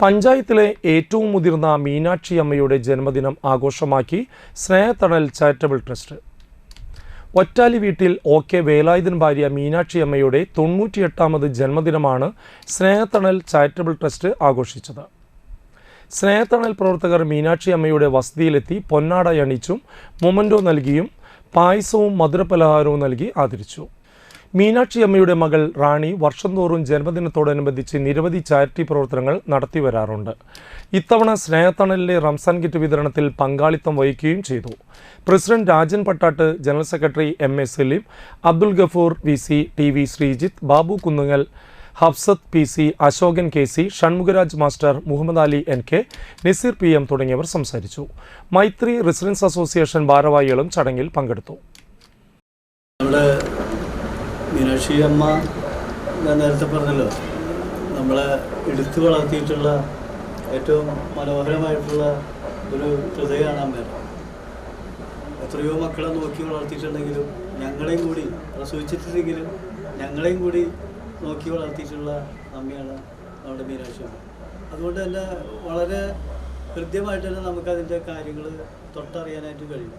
പഞ്ചായത്തിലെ ഏറ്റവും മുതിർന്ന മീനാക്ഷി അമ്മയുടെ ജന്മദിനം ആഘോഷമാക്കി സ്നേഹത്തണൽ ചാരിറ്റബിൾ ട്രസ്റ്റ്. ഒറ്റാലി വീട്ടിൽ ഒ കെ വേലായുധൻ ഭാര്യ മീനാക്ഷി അമ്മയുടെ തൊണ്ണൂറ്റിയെട്ടാമത് ജന്മദിനമാണ് സ്നേഹത്തണൽ ചാരിറ്റബിൾ ട്രസ്റ്റ് ആഘോഷിച്ചത്. സ്നേഹത്തണൽ പ്രവർത്തകർ മീനാക്ഷി അമ്മയുടെ വസതിയിലെത്തി പൊന്നാട അണിച്ചും മൊമന്റോ നൽകിയും പായസവും മധുരപലഹാരവും നൽകി ആദരിച്ചു. മീനാക്ഷി അമ്മയുടെ മകൾ റാണി വർഷം തോറും ജന്മദിനത്തോടനുബന്ധിച്ച് നിരവധി ചാരിറ്റി പ്രവർത്തനങ്ങൾ നടത്തി വരാറുണ്ട്. ഇത്തവണ സ്നേഹത്തണലിലെ റംസാൻ കിറ്റ് വിതരണത്തിൽ പങ്കാളിത്തം വഹിക്കുകയും ചെയ്തു. President Rajan Pattatt general secretary M A Saleem Abdul Gafoor V C T V Sreejith Babu Kunnungal Hafsath P C Ashokan K C Shanmugharaj master Muhammad Ali N K Naseer P M തുടങ്ങിയവർ സംസാരിച്ചു. മൈത്രി residence association ഭാരവാഹികളും ചടങ്ങിൽ പങ്കെടുത്തു. മീനാക്ഷി അമ്മ ഞാൻ നേരത്തെ പറഞ്ഞല്ലോ നമ്മളെ എടുത്തു വളർത്തിയിട്ടുള്ള ഏറ്റവും മനോഹരമായിട്ടുള്ള ഒരു ഹൃദയമാണ് അമ്മ എത്രയോ മക്കളെ നോക്കി വളർത്തിയിട്ടുണ്ടെങ്കിലും ഞങ്ങളെയും കൂടി പ്രസവിച്ചിട്ടില്ലെങ്കിലും ഞങ്ങളെയും കൂടി നോക്കി വളർത്തിയിട്ടുള്ള അമ്മയാണ് നമ്മുടെ മീനാക്ഷി അമ്മ അതുകൊണ്ട് തന്നെ വളരെ കൃത്യമായിട്ട് തന്നെ നമുക്കതിന്റെ കാര്യങ്ങൾ തൊട്ടറിയാനായിട്ട് കഴിയും.